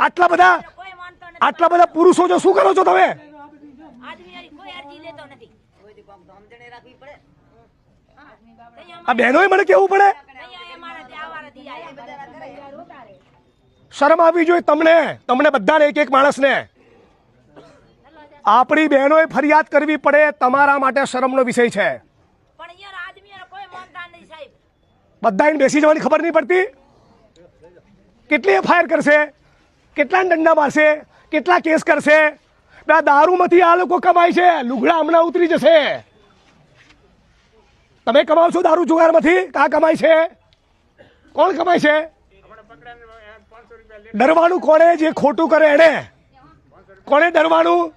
આટલા બધા આટલા બધા પુરુષો છો શું કરો છો તમે? આ બહેનોએ મને કેવું પડે? શરમ આવવી જોઈએ તમને. તમને બધાને એક એક માણસને. આપણી બહેનોએ ફરિયાદ કરવી પડે તમારા માટે શરમનો વિષય છે. બધા બેસી જવાની ખબર નહીં પડતી? કેટલી એફઆઈઆર કરશે? કેટલા દંડા મારશે? કેટલા કેસ કરશે? આ દારૂમાંથી આ લોકો કમાય છે. લુગડા હમણાં ઉતરી જશે. તમે કમાવ છો દારૂ જુગારમાંથી? કા કમાય છે? કોણ કમાય છે? ડરવાનું કોણે જે ખોટું કરે એને કોણે ડરવાનું?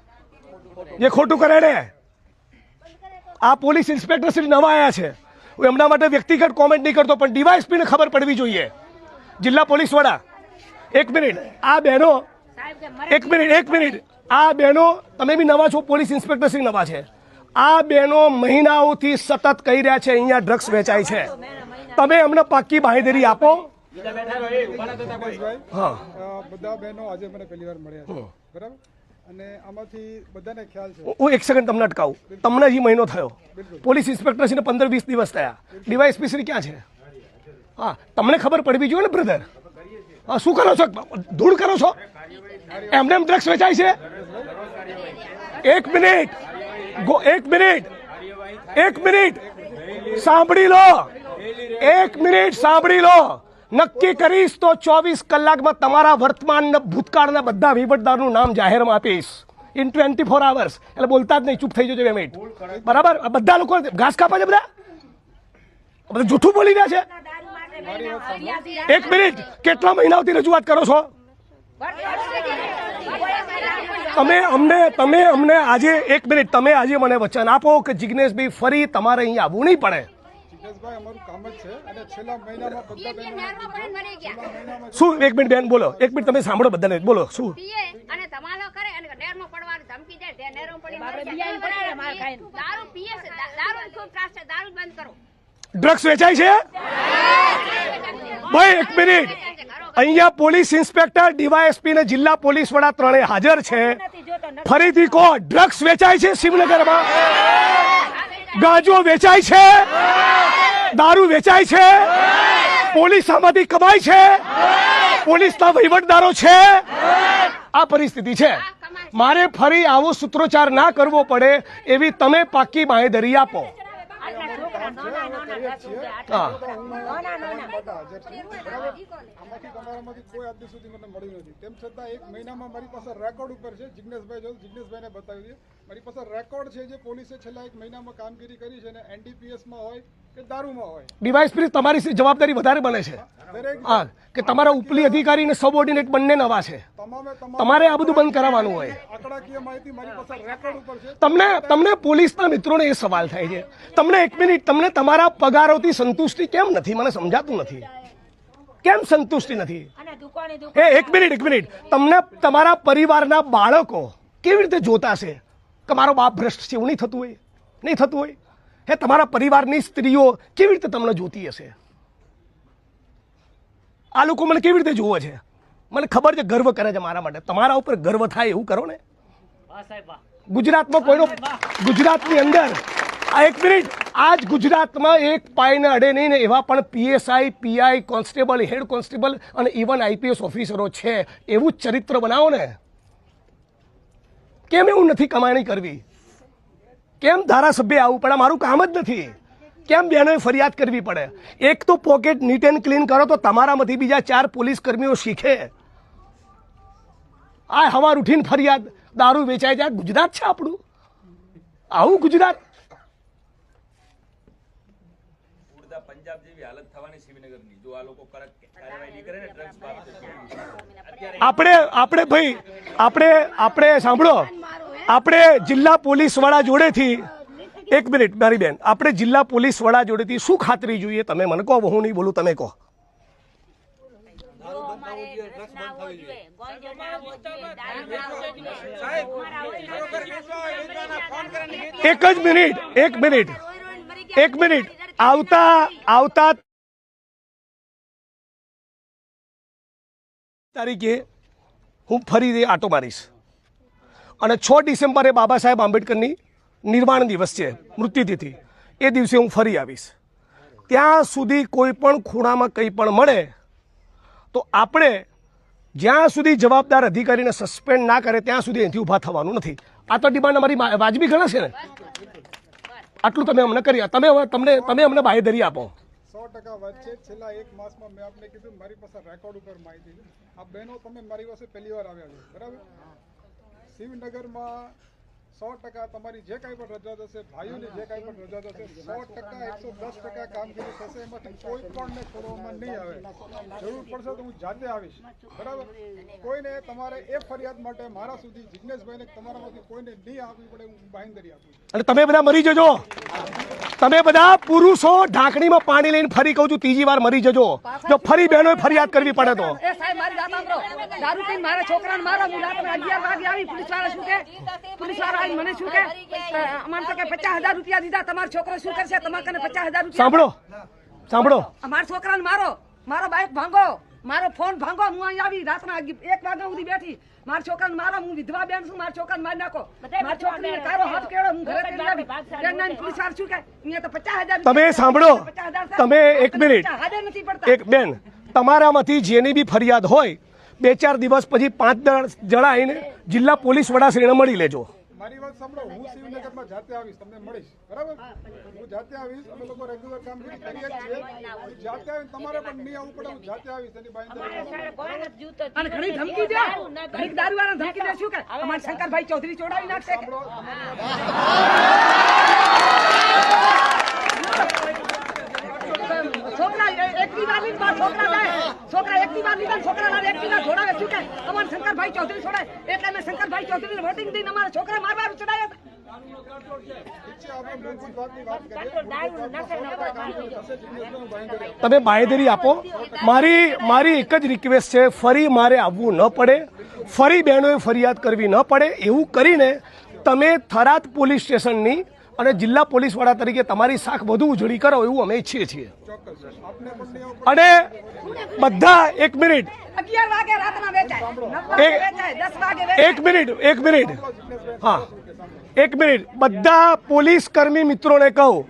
જે ખોટું કરે એને આ પોલીસ ઇન્સ્પેક્ટર શ્રી નવા આવ્યા છે. હું એમના માટે વ્યક્તિગત કોમેન્ટ નહીં કરતો, પણ ડીવાયએસપીને ખબર પડવી જોઈએ. જિલ્લા પોલીસ વડા એક મિનિટ. આ બહેનો એક મિનિટ એક મિનિટ. આ બહેનો તમે બી નવા છો પોલીસ ઇન્સ્પેક્ટર શ્રી નવા છે. આ બહેનો મહિનાઓથી સતત કહી રહ્યા છે અહીંયા ડ્રગ્સ વેચાય છે. તમે અમને પાક્કી બાંહેધરી આપો. હા. બધા બહેનો આજે મને પહેલી મળ્યા બરાબર? અને આમાંથી બધાને ખ્યાલ છે. હું એક સેકન્ડ તમને અટકાવું. તમને હજી મહિનો થયો. પોલીસ ઇન્સ્પેક્ટર શ્રીને પંદર વીસ દિવસ થયા. ડીવાયએસપી શ્રી ક્યાં છે? હા તમને ખબર પડવી જોઈએ ને બ્રધર? શું કરો છો? ધૂળ કરો છો? એમને એમ ડ્રગ્સ વેચાય છે? એક મિનિટ. એક મિનિટ. એક મિનિટ. સાંભળી લો. એક મિનિટ સાંભળી લો. નક્કી કરીશ તો ચોવીસ કલાકમાં તમારા વર્તમાન ભૂતકાળના બધા વહીવટદારનું નામ જાહેરમાં આપીશ. ઇન ટ્વેન્ટી ફોર આવર્સ એટલે બોલતા જ નહીં, ચૂપ થઈ જજો બે મિનિટ. બરાબર? બધા લોકો ઘાસ કાપા છે બધા? બધા જૂઠું બોલી રહ્યા છે દારૂ માટે મહિના ફરિયાદી એક મિનિટ. કેટલા મહિનાઓથી રજૂઆત કરો છો? તમે અમને તમે અમને આજે એક મિનિટ તમે આજે મને વચન આપો કે જિજ્ઞેશભાઈ ફરી તમારે અહીંયા આવવું નહીં પડે? શું? એક મિનિટ બેન બોલો. એક મિનિટ તમે સાંભળો બધાને. બોલો શું? પીએ દારૂ બંધ કરો. ડ્રગ્સ વેચાય છે? ભાઈ, એક મિનિટ. અહીંયા પોલીસ ઇન્સ્પેક્ટર, ડીવાયએસપી ને જિલ્લા પોલીસ વડા ત્રણે હાજર છે. ફરીથી કહો, ડ્રગ્સ વેચાય છે શિવનગરમાં? ગાંજો વેચાય છે? દારૂ વેચાય છે? પોલીસ આમાંથી કમાય છે? પોલીસના વહીવટદારો છે? આ પરિસ્થિતિ છે. મારે ફરી આવો સૂત્રોચ્ચાર ના કરવો પડે, એવી તમે પાકી બાંહેધરી આપો. મારી પાસે રેકોર્ડ ઉપર છે જો બતાવી દઈએ. મારી પાસે રેકોર્ડ છે જે પોલીસે છેલ્લા એક મહિનામાં કામગીરી કરી છે એનડીપીએસ એનડીપીએસમાં હોય કે દારૂમાં હોય. ડિવાઇસ તમારી જવાબદારી વધારે બને છે. દરેક કે તમારા ઉપલી અધિકારી અને સબઓર્ડિનેટ બંને નવા છે. તમારે આ બધું બંધ કરાવવાનું હોય. આંકડાકીય માહિતી મારી પાસે રેકોર્ડ ઉપર છે. તમને તમને પોલીસના મિત્રોને એ સવાલ થાય છે. તમને એક મિનિટ તમને તમારા પગારોથી સંતુષ્ટિ કેમ નથી? મને સમજાતું નથી. કેમ સંતુષ્ટિ નથી? અને એ એક મિનિટ એક મિનિટ. તમને તમારા પરિવારના બાળકો કેવી રીતે જોતા છે કે મારો બાપ ભ્રષ્ટ છે એવું નહીં થતું હોય? નહીં થતું હોય? હે તમારા પરિવારની સ્ત્રીઓ કેવી રીતે તમને જોતી હશે? આ લોકો મને કેવી રીતે જુએ છે? મને ખબર છે ગર્વ કરે છે મારા માટે. તમારા ઉપર ગર્વ થાય એવું કરો ને. ગુજરાતમાં કોઈનો ગુજરાતની અંદર આ એક મિનિટ. આજ ગુજરાતમાં એક પાયને અડે નહીં ને એવા પણ PSI PI constable head constable અને ઇવન આઈપીએસ ઓફિસરો છે. એવું જ ચરિત્ર બનાવો ને. કેમ એવું નથી કમાણી કરવી? કેમ ધારાસભ્ય આવવું આ મારું કામ જ નથી. કેમ બહેનોએ ફરિયાદ કરવી પડે? એક તો પોકેટ નીટ એન્ડ ક્લીન કરો તો તમારામાંથી બીજા ચાર પોલીસ કર્મીઓ શીખે. આ હવાર ઉઠીને ફરિયાદ દારૂ વેચાય જાય ગુજરાત છે આપણું. આવું ગુજરાત. આપણે આપણે ભાઈ આપણે આપણે સાંભળો. આપણે જિલ્લા પોલીસવાળા જોડેથી એક મિનિટ મારી બેન. આપણે જિલ્લા પોલીસ વડા જોડેથી શું ખાતરી જોઈએ? તમે મને કહો હું નહીં બોલું તમે કહો. એક જ મિનિટ એક મિનિટ. એક મિનિટ. આવતા આવતા તારીખે હું ફરી આટો મારીશ. અને છ ડિસેમ્બરે બાબા સાહેબ આંબેડકરની નિર્વાણ દિવસ છે મૃત્યુતિથિ. એ દિવસે હું ફરી આવીશ. ત્યાં સુધી કોઈ પણ ખૂણામાં કંઈ પણ મળે તો આપણે જ્યાં સુધી જવાબદાર અધિકારીને સસ્પેન્ડ ના કરે ત્યાં સુધી અહીંથી ઊભા થવાનું નથી. આ તો ડિમાન્ડ અમારી મા- વાજબી ગણે છે ને? આટલું તમે અમને કરી તમે હવે તમને તમે અમને બાહેધરી આપો. સો ટકા વાત છે છેલ્લા એક માસમાં મેં આપને કીધું મારી પાસે રેકોર્ડ ઉપર માહિતી છે. આ બહેનો તમે મારી પાસે પહેલી વાર આવ્યા છો બરાબર? શિવનગરમાં સો ટકા તમારી જે કાંઈ પણ રજૂઆત હશે ભાઈઓની જે કાંઈ પણ રજૂઆત હશે સો ટકા એકસો દસ ટકા કામગીરી થશે. એમાંથી કોઈ પણ ને છોડવામાં નહીં આવે. જરૂર પડશે તો હું જાતે આવીશ. બરાબર? કોઈને તમારે એ ફરિયાદ માટે મારા સુધી જિજ્ઞેશભાઈને તમારામાંથી કોઈને નહીં આપવી પડે હું બાંહેધરી આપું અને તમે બધા મરી જજો. તમે બધા પુરુષો ઢાંકણીમાં પાણી લઈને ફરી કહું છું ત્રીજી વાર મરી જજો. જો ફરી બહેનોએ ફરિયાદ કરવી પડે તો. એ સાહેબ મારી. દારૂ પીને મારા છોકરાને મારો હું રાત્રે અગિયાર વાગે આવી પોલીસવાળા શું કે? પોલીસવાળા આવીને મને શું કે? અમારે તો કે પચાસ હજાર રૂપિયા દીધા તમારો છોકરો શું કરશે? તમારે કને પચાસ હજાર રૂપિયા? સાંભળો સાંભળો. અમારા છોકરાને મારો મારો બાઇક ભાંગો મારો ફોન ભાંગો હું અહીં આવી રાતના એક વાગ્યા સુધી બેઠી. મારા છોકરાને મારો હું વિધવા બેન છું મારા છોકરાને મારી નાખો. મારા છોકરીને કારો હાથ કેળો હું ઘરે કરી આવી ત્યારના પોલીસ વાર શું કે? અહીંયા તો પચાસ હજાર તમે સાંભળો. તમે એક મિનિટ. એક બેન તમારામાંથી જેની બી ફરિયાદ હોય બે ચાર દિવસ પછી પાંચ જણા આવીને જિલ્લા પોલીસ વડાશ્રીને મળી લેજો. મારી વાત સાંભળો હું શિવનગરમાં જાતે આવીશ તમને મળીશ બરાબર? હું જાતે આવીશ અમે લોકો રેગ્યુલર કામગીરી કરીએ છીએ. જાતે આવીને તમારે પણ નહીં આવવું પડે હું જાતે આવીશ એની બાઈ અને ઘણી ધમકી દે ઘણી દારૂ વાળા ધમકી દે શું કે અમારા શંકરભાઈ ચૌધરી ચોડાવી નાખશે. છોકરા એ- એકની વાર લીધી, છોકરા જાય. છોકરા વાર લીધા છોકરા લાવે વાર છોડાવે શું કે અમારા શંકરભાઈ ચૌધરી છોડાય એટલે મેં શંકરભાઈ ચૌધરીને વોટિંગ દઈને અમારા છોકરા બાંયધરી તમે બાંહેધરી આપો. મારી મારી એક જ રિક્વેસ્ટ છે ફરી મારે આવવું ન પડે. ફરી બહેનોએ ફરિયાદ કરવી ન પડે. એવું કરીને તમે થરાદ પોલીસ સ્ટેશનની અને જિલ્લા પોલીસ વડા તરીકે તમારી શાખ વધુ ઉજળી કરો એવું અમે ઈચ્છીએ છીએ. અને બધા એક મિનિટ. એક મિનિટ એક મિનિટ. હા. એક મિનિટ. બધા પોલીસ કર્મી મિત્રોને કહું.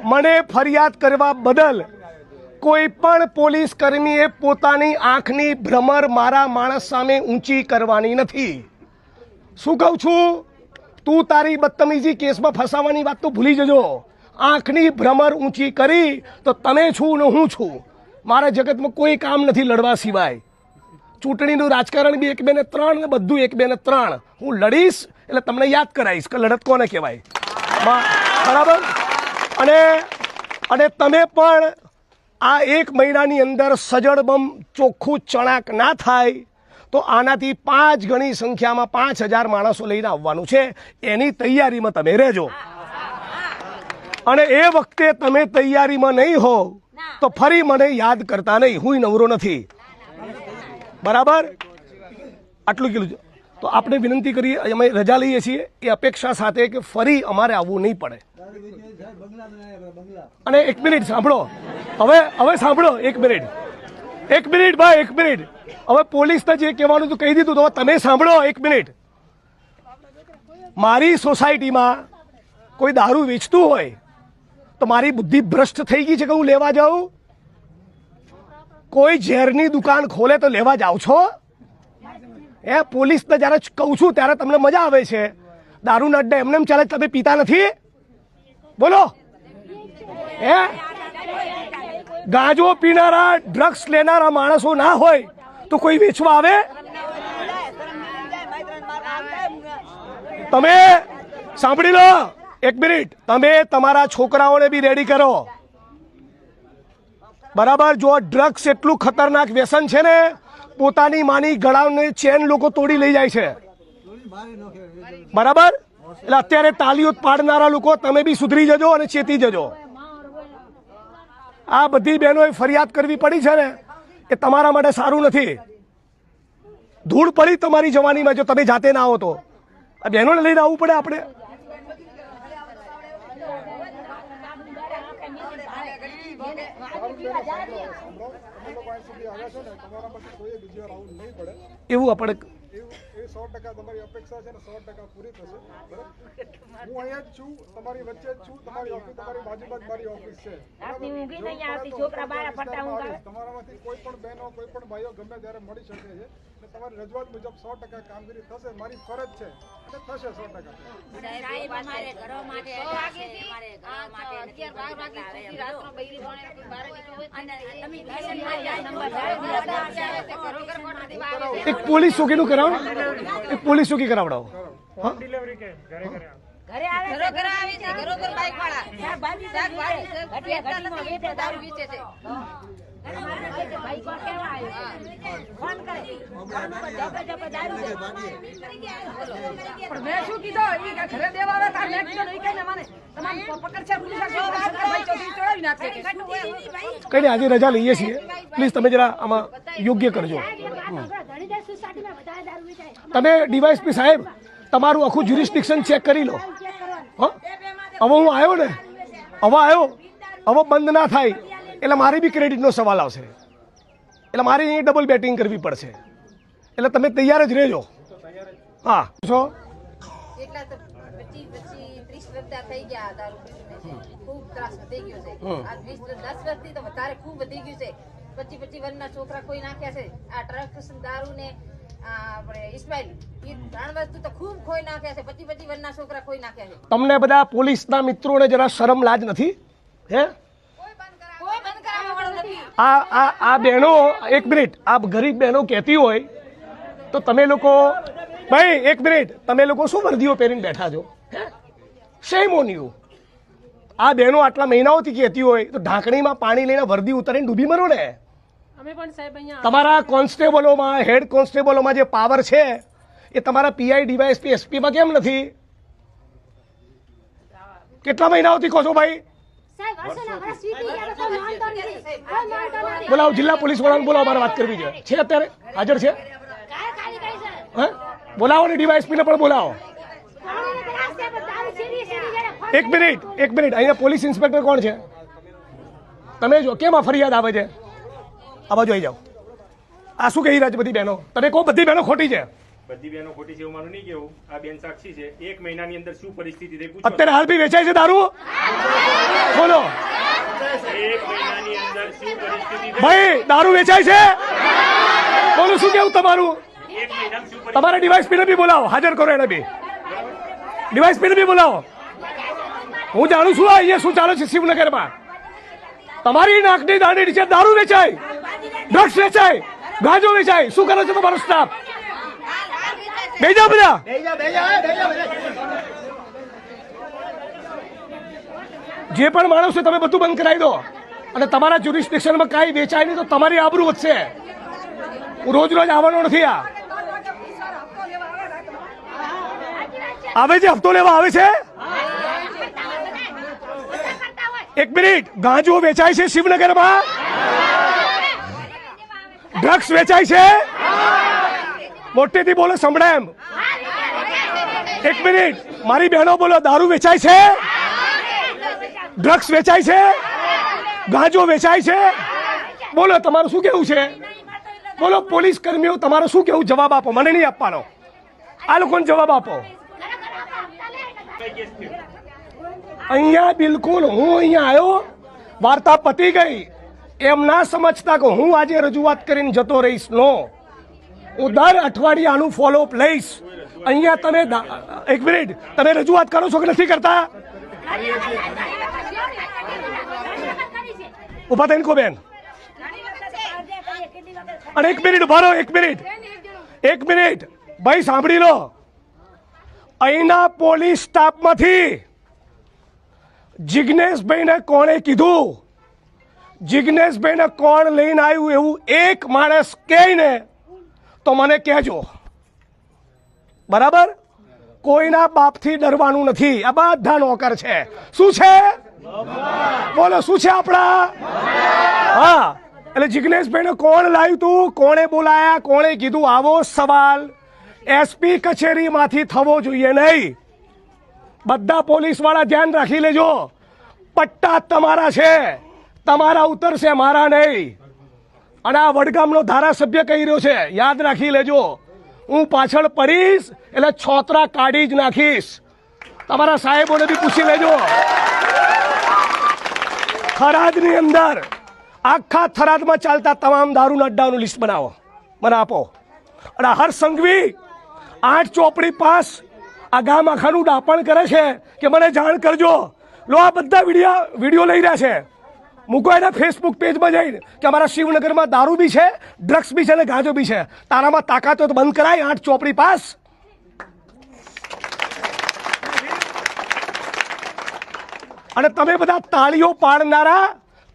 મને ફરિયાદ કરવા બદલ કોઈ પણ પોલીસ કર્મીએ પોતાની આંખની ભ્રમર મારા માણસ સામે ઊંચી કરવાની નથી. શું કહું છું? તું તારી બદતમીજી કેસમાં ફસાવાની વાત તો ભૂલી જજો. આંખની ભ્રમર ઊંચી કરી તો તમે છું ને હું છું. મારા જગતમાં કોઈ કામ નથી લડવા સિવાય. ચૂંટણીનું રાજકારણ બી એક બે ને ત્રણ ને બધું એક બે ને ત્રણ. હું લડીશ એટલે તમને યાદ કરાવીશ કે લડત કોને કહેવાય. બરાબર? અને અને તમે પણ આ એક મહિનાની અંદર સજડબમ ચોખ્ખું ચણાક ના થાય, તો આનાથી પાંચ ગણી સંખ્યામાં પાંચ હજાર માણસો લઈને આવવાનું છે. એની તૈયારીમાં તમે રહેજો. અને એ વખતે તમે તૈયારીમાં નહીં હો, તો ફરી મને યાદ કરતા નહીં. હું નવરો નથી. બરાબર? આટલું કીધું. તો આપણે વિનંતી કરીએ, અમે રજા લઈએ છીએ એ અપેક્ષા સાથે કે ફરી અમારે આવવું નહીં પડે. અને એક મિનિટ સાંભળો. હવે હવે સાંભળો, એક મિનિટ. એક મિનિટ ભાઈ, એક મિનિટ. હવે પોલીસને જે કહેવાનું હતું, કહી દીધું તો તમે સાંભળો, એક મિનિટ. મારી સોસાયટીમાં કોઈ દારૂ વેચતું હોય, તો મારી બુદ્ધિ ભ્રષ્ટ થઈ ગઈ છે કે હું લેવા જાઉં? કોઈ ઝેરની દુકાન ખોલે તો લેવા જાઓ છો? એ પોલીસને જ્યારે કહું છું, ત્યારે તમને મજા આવે છે. દારૂના અડ્ડા એમને એમ ચાલે તમે પીતા નથી? બોલો. હે? ગાંજો પીનારા ડ્રગ્સ લેનારા માણસો ના હોય તો કોઈ વેચવા આવે? તમે સાંભળી લો એક મિનિટ. તમે તમારા છોકરાઓને બી રેડી કરો. બરાબર? જો ડ્રગ્સ એટલું ખતરનાક વ્યસન છે ને પોતાની માની ગળાને ચેન લોકો તોડી લઈ જાય છે. બરાબર? એટલે અત્યારે તાલીઓ પાડનારા લોકો, તમે બી સુધરી જજો અને ચેતી જજો. આ બધી બહેનોએ ફરિયાદ કરવી પડી છે ને એ તમારા માટે સારું નથી. ધૂળ પડી તમારી જવાનીમાં, જો તમે જાતે ના આવો તો. આ બહેનોને લઈને આવવું પડે આપણે સાંભળો અમે લોકો અહીં સુધી આવ્યા છો ને તમારામાંથી કોઈએ બીજી વાર આવું નહીં પડે. એવું આપણે સો ટકા તમારી અપેક્ષા છે ને સો ટકા પૂરી થશે. બરાબર? હું અહીંયા જ છું તમારી વચ્ચે જ છું તમારી ઓફિસ તમારી બાજુમાં જ મારી ઓફિસ છે. બરાબર? ઊંઘી નહીં આવતી, છોકરા હું ફરતા ઊંઘ તમારામાંથી કોઈ પણ બહેનો કોઈ પણ ભાઈઓ ગમે ત્યારે મળી શકે છે. અને તમારી રજૂઆત મુજબ સો ટકા કામગીરી થશે મારી ફરજ છે. થશે સો ટકા ઘરો ઘરો ઘરો ઘર. એક પોલીસ ચોકીનું કરાવો. એક પોલીસ સુખી કરાવડાવો. હા ઘરે આવે ઘરો ઘર આવે છે, ઘરો ઘર બાઈક વાળા. શાકભાજી શાકભાજી છે, ઘટિયા વેચતા ઘટીમાં નથી, વેચે દારૂ વેચે છે. ભાઈ કોણ કેવા આવ્યો ફોન કરે. ફોન ઉપર જબે જબે દારૂ છે પણ મેં શું કીધું? ઈ ઘરે દેવા આવે તાર મેં કીધું ઈ કઈ મને તમામ પકડ છે પોલીસવાળા છે, શંકરભાઈ ચૌધરી ચડાવી નાખશે કઈ આજે રજા લઈએ છીએ. પ્લીઝ તમે જરા આમાં યોગ્ય કરજો. તમે ડીવાયસપી સાહેબ તમારું આખું જ્યુરિસ્ટિક્શન ચેક કરી લો. હો? હવે હું આવ્યો ને? હવે આવ્યો. હવે બંધ ના થાય. એટલે મારી બી ક્રેડિટનો સવાલ આવશે. એટલે મારે અહીં ડબલ બેટિંગ કરવી પડશે. એટલે તમે તૈયાર જ રહેજો. હા. છો? એટલા તો પચીસ પચીસ ત્રીસ વર્ષ થઈ ગયા દારૂ ખૂબ ત્રાસ વધી ગયો છે. આ વીસ દસ વર્ષથી તો વધારે ખૂબ વધી ગયું છે. પચીસ પચીસ વર્ષના છોકરા કોઈ નાખ્યા છે? આ ટ્રક દારૂ ને આપણે ઇસ્માઇલ એ ત્રણ વસ્તુ તો ખૂબ ખોઈ નાખ્યા છે. પચીસ પચીસ વર્ષના છોકરા ખોઈ નાખ્યા છે. તમને બધા પોલીસના મિત્રોને જરા શરમ લાજ નથી? હે? આ આ આ બહેનો એક મિનિટ આ ગરીબ બહેનો કહેતી હોય તો તમે લોકો ભાઈ એક મિનિટ તમે લોકો શું વર્દીઓ પહેરીને બેઠા છો? શેમ ઓન યુ આ બહેનો આટલા મહિનાઓથી કહેતી હોય તો ઢાંકણીમાં પાણી લઈને વર્દી ઉતારીને ડૂબી મરો ને. તમારા કોન્સ્ટેબલોમાં હેડ કોન્સ્ટેબલોમાં જે પાવર છે એ તમારા પીઆઈ ડીવાયએસપી એસપીમાં કેમ નથી? કેટલા મહિનાઓથી કહો છો ભાઈ? બોલાવો જિલ્લા પોલીસ વડાને બોલાવો મારે વાત કરવી છે. છે અત્યારે? હાજર છે? હા? બોલાવો ને ડીવાયએસપીને પણ બોલાવો. એક મિનિટ એક મિનિટ. અહીંયા પોલીસ ઇન્સ્પેક્ટર કોણ છે? તમે જો કેમ આ ફરિયાદ આવે છે? આ બાજુ આવી જાઓ. આ શું કહી રહ્યા છે બધી બહેનો? તમે કહો બધી બહેનો ખોટી છે. બધી બહેનો ખોટી છે એવું મારું નહીં કેવું આ બેન સાક્ષી છે. એક મહિનાની અંદર શું પરિસ્થિતિ થઈ અત્યારે હાલ બી વેચાય છે દારૂ? બોલો. ભાઈ દારૂ વેચાય છે? બોલું શું કેવું તમારું? તમારા ડિવાઇસ પીને બી બોલાવો. હાજર કરો એને બી. ડિવાઇસ પીને બી બોલાવો. હું જાણું છું અહીંયા શું ચાલે છે શિવનગરમાં. તમારી નાકની દાંડી નીચે દારૂ વેચાય. ડ્રગ્સ વેચાય, ગાંજો વેચાય. શું કરો છો તમારો સ્ટાફ બે જાઓ બધા. જે પણ માણસ છે તમે બધું બંધ કરાવી દો. અને તમારા જ્યુરિસ્ડિક્શનમાં કાંઈ વેચાય નહીં તો તમારી આબરૂ વધશે. હું રોજ રોજ આવવાનો નથી આ. આવે છે, હપ્તો લેવા આવે છે? એક મિનિટ. ગાંજો વેચાય છે શિવનગરમાં? ડ્રગ્સ વેચાય છે? મોટેથી બોલો, સંભળાય એમ. એક મિનિટ. મારી બહેનો બોલો, દારૂ વેચાય છે? ડ્રગ્સ વેચાય છે? ગાંજો વેચાય છે? બોલો, તમારું શું કેવું છે? બોલો, પોલીસ કર્મીઓ, તમારું શું કેવું? જવાબ આપો, મને નહીં આપવાનો. આ લોકોને જવાબ આપો. અહીંયા બિલકુલ હું અહીંયા આવ્યો, વાર્તા પતી ગઈ. એમ ના સમજતા કે હું આજે રજૂઆત કરીને જતો રહીશ. નો. હું દર અઠવાડિયે આનું ફોલોઅપ લઈશ. અહીંયા તમે એક મિનિટ તમે રજૂઆત કરો છો કે નથી કરતા? ઊભા થઈને કો બેન. અને એક મિનિટ ઊભા એક મિનિટ એક મિનિટ ભાઈ, સાંભળી લો. અહીંના પોલીસ સ્ટાફમાંથી જિજ્ઞેશભાઈને કોણે કીધું? જિજ્ઞેશભાઈને કોણ લઈને આવ્યું એવું એક માણસ કહેને તો મને કહેજો. બરાબર? કોઈના બાપથી ડરવાનું નથી. આ બધા નોકર છે. શું છે? બોલો, શું છે આપણા? હા, એટલે જિજ્ઞેશભાઈને કોણ લાવ્યું તું? કોણે બોલાયા? કોણે કીધું? આવો સવાલ. એસપી કચેરીમાંથી થવો જોઈએ નહીં. બધા પોલીસવાળા ધ્યાન રાખી લેજો. પટ્ટા તમારા છે. તમારા ઉતરશે મારા નહીં. અને આ વડગામનો ધારાસભ્ય કહી રહ્યો છે, યાદ રાખી લેજો. હું પાછળ પડીશ, એટલે છોતરા કાઢી જ નાખીશ. તમારા સાહેબોને બી પૂછી લેજો. થરાદની અંદર આખા થરાદમાં ચાલતા તમામ દારૂના અડ્ડાઓનું લિસ્ટ બનાવો. મને આપો. અને હર સંઘવી આઠ ચોપડી પાસ આ ગામ આખાનું ડાપણ કરે છે કે મને જાણ કરજો. લો, આ બધા વીડિયો વીડિયો લઈ રહ્યા છે. મૂકો એના ફેસબુક પેજમાં જઈને કે અમારા શિવનગરમાં દારૂ બી છે ડ્રગ્સ બી છે અને ગાંજો બી છે. તારામાં તાકાત તો બંધ કરાય આઠ ચોપડી પાસ. અને તમે બધા તાળીઓ પાડનારા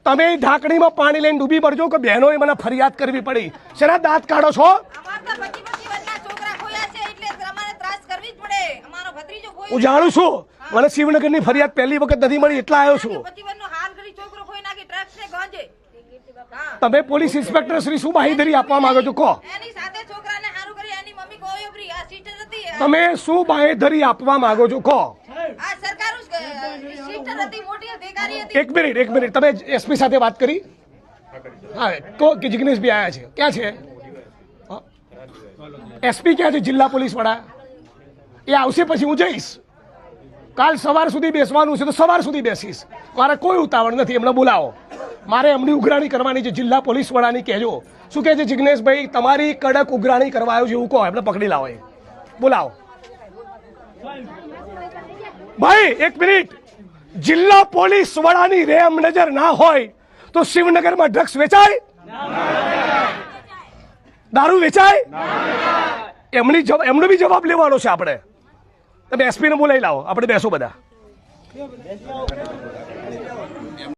તમે ઢાંકણીમાં પાણી લઈને ડૂબી પડજો કે બહેનોએ મને ફરિયાદ કરવી પડી. શેના દાંત કાઢો છો? હું જાણું છું. મને શિવનગરની ફરિયાદ પહેલી વખત નથી મળી એટલા આવ્યો છું પચી વર્ષનો હાલ કરી છોકરો ખોઈ નાખી ટ્રક ને ગાંજે હા તમે પોલીસ ઇન્સ્પેક્ટર શ્રી શું બાંહેધરી આપવા માંગો છો? કહો. એની સાથે છોકરાને હારું કરી એની મમ્મી ગોયો પ્રી આ સિસ્ટર હતી. તમે શું બાંહેધરી આપવા માંગો છો? કહો. આ સરકાર સિસ્ટર હતી મોટી અધિકારી હતી. એક મિનિટ એક મિનિટ. તમે એસપી સાથે વાત કરી? હા કહો કે જિગ્નેશભાઈ આવ્યા છે. ક્યાં છે? એસપી ક્યાં છે? જિલ્લા પોલીસ વડા. એ આવશે પછી હું જઈશ. કાલ સવાર સુધી બેસવાનું છે તો સવાર સુધી બેસીશ. મારે કોઈ ઉતાવળ નથી. એમને બોલાવો. મારે એમની ઉઘરાણી કરવાની છે. જિલ્લા પોલીસ વડાની કહેજો. શું કહે છે જિગ્નેશભાઈ? તમારી કડક ઉઘરાણી કરવા આવ્યો છે એવું કહો. એમને પકડી લાવો એ. બોલાવો. ભાઈ, એક મિનિટ. જિલ્લા પોલીસ વડાની રેમ નજર ના હોય તો શિવનગરમાં ડ્રગ્સ વેચાય? દારૂ વેચાય? એમની એમનો બી જવાબ લેવાનો છે આપણે. તમે એસપીને બોલાવી લાવો. આપણે બેસો બધા.